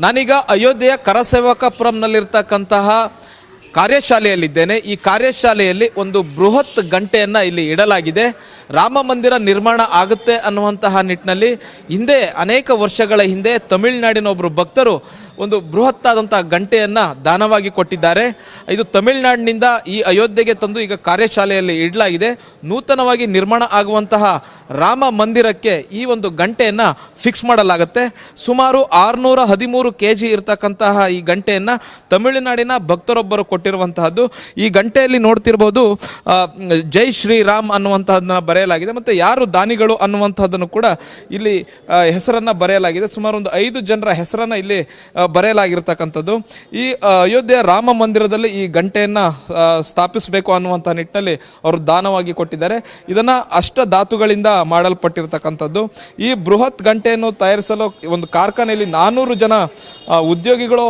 ನಾನೀಗ ಅಯೋಧ್ಯೆಯ ಕರಸೇವಕಪುರಂನಲ್ಲಿರ್ತಕ್ಕಂತಹ ಕಾರ್ಯಶಾಲೆಯಲ್ಲಿದ್ದೇನೆ. ಈ ಕಾರ್ಯಶಾಲೆಯಲ್ಲಿ ಒಂದು ಬೃಹತ್ ಗಂಟೆಯನ್ನು ಇಲ್ಲಿ ಇಡಲಾಗಿದೆ. ರಾಮ ಮಂದಿರ ನಿರ್ಮಾಣ ಆಗುತ್ತೆ ಅನ್ನುವಂತಹ ನಿಟ್ಟಿನಲ್ಲಿ ಹಿಂದೆ ಅನೇಕ ವರ್ಷಗಳ ಹಿಂದೆ ತಮಿಳುನಾಡಿನ ಒಬ್ಬರು ಭಕ್ತರು ಒಂದು ಬೃಹತ್ತಾದಂಥ ಗಂಟೆಯನ್ನು ದಾನವಾಗಿ ಕೊಟ್ಟಿದ್ದಾರೆ. ಇದು ತಮಿಳುನಾಡಿನಿಂದ ಈ ಅಯೋಧ್ಯೆಗೆ ತಂದು ಈಗ ಕಾರ್ಯಶಾಲೆಯಲ್ಲಿ ಇಡಲಾಗಿದೆ. ನೂತನವಾಗಿ ನಿರ್ಮಾಣ ಆಗುವಂತಹ ರಾಮ ಮಂದಿರಕ್ಕೆ ಈ ಒಂದು ಗಂಟೆಯನ್ನು ಫಿಕ್ಸ್ ಮಾಡಲಾಗುತ್ತೆ. ಸುಮಾರು ಆರುನೂರ ಹದಿಮೂರು ಕೆ ಜಿ ಇರತಕ್ಕಂತಹ ಈ ಗಂಟೆಯನ್ನು ತಮಿಳುನಾಡಿನ ಭಕ್ತರೊಬ್ಬರು ಕೊಟ್ಟಿರುವಂತಹದ್ದು. ಈ ಗಂಟೆಯಲ್ಲಿ ನೋಡ್ತಿರ್ಬೋದು ಜೈ ಜೈ ಶ್ರೀರಾಮ್ ಅನ್ನುವಂತಹದನ್ನ ಬರೆಯಲಾಗಿದೆ ಮತ್ತು ಯಾರು ದಾನಿಗಳು ಅನ್ನುವಂಥದ್ದನ್ನು ಕೂಡ ಇಲ್ಲಿ ಹೆಸರನ್ನು ಬರೆಯಲಾಗಿದೆ. ಸುಮಾರು ಒಂದು ಐದು ಜನರ ಹೆಸರನ್ನ ಇಲ್ಲಿ ಬರೆಯಲಾಗಿರ್ತಕ್ಕಂಥದ್ದು. ಈ ಅಯೋಧ್ಯೆ ರಾಮ ಮಂದಿರದಲ್ಲಿ ಈ ಗಂಟೆಯನ್ನ ಸ್ಥಾಪಿಸಬೇಕು ಅನ್ನುವಂಥ ನಿಟ್ಟಿನಲ್ಲಿ ಅವರು ದಾನವಾಗಿ ಕೊಟ್ಟಿದ್ದಾರೆ. ಇದನ್ನ ಅಷ್ಟ ಧಾತುಗಳಿಂದ ಮಾಡಲ್ಪಟ್ಟಿರ್ತಕ್ಕಂಥದ್ದು. ಈ ಬೃಹತ್ ಗಂಟೆಯನ್ನು ತಯಾರಿಸಲು ಒಂದು ಕಾರ್ಖಾನೆಯಲ್ಲಿ ನಾನೂರು ಜನ ಉದ್ಯೋಗಿಗಳು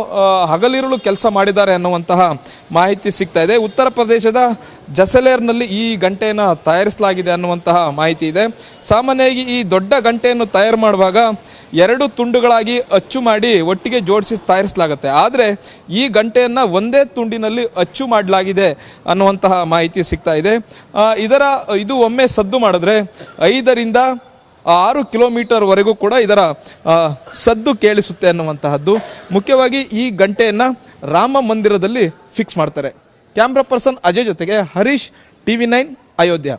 ಹಗಲಿರುಳು ಕೆಲಸ ಮಾಡಿದ್ದಾರೆ ಅನ್ನುವಂತಹ ಮಾಹಿತಿ ಸಿಗ್ತಾ ಇದೆ. ಉತ್ತರ ಪ್ರದೇಶದ ಜಸಲೇರ್ನಲ್ಲಿ ಈ ಗಂಟೆಯನ್ನು ತಯಾರಿಸಲಾಗಿದೆ ಅನ್ನುವಂತಹ ಮಾಹಿತಿ ಇದೆ. ಸಾಮಾನ್ಯವಾಗಿ ಈ ದೊಡ್ಡ ಗಂಟೆಯನ್ನು ತಯಾರು ಮಾಡುವಾಗ ಎರಡು ತುಂಡುಗಳಾಗಿ ಅಚ್ಚು ಮಾಡಿ ಒಟ್ಟಿಗೆ ಜೋಡಿಸಿ ತಯಾರಿಸಲಾಗುತ್ತೆ. ಆದರೆ ಈ ಗಂಟೆಯನ್ನು ಒಂದೇ ತುಂಡಿನಲ್ಲಿ ಅಚ್ಚು ಮಾಡಲಾಗಿದೆ ಅನ್ನುವಂತಹ ಮಾಹಿತಿ ಸಿಗ್ತಾ ಇದೆ. ಇದರ, ಇದು ಒಮ್ಮೆ ಸದ್ದು ಮಾಡಿದ್ರೆ ಐದರಿಂದ ಆರು ಕಿಲೋಮೀಟರ್ವರೆಗೂ ಕೂಡ ಇದರ ಸದ್ದು ಕೇಳಿಸುತ್ತೆ ಅನ್ನುವಂತಹದ್ದು. ಮುಖ್ಯವಾಗಿ ಈ ಗಂಟೆಯನ್ನು ರಾಮ ಮಂದಿರದಲ್ಲಿ ಫಿಕ್ಸ್ ಮಾಡ್ತಾರೆ ಕ್ಯಾಮ್ರಾ ಪರ್ಸನ್ ಅಜಯ್ ಜೊತೆಗೆ Harish T V nine Ayodhya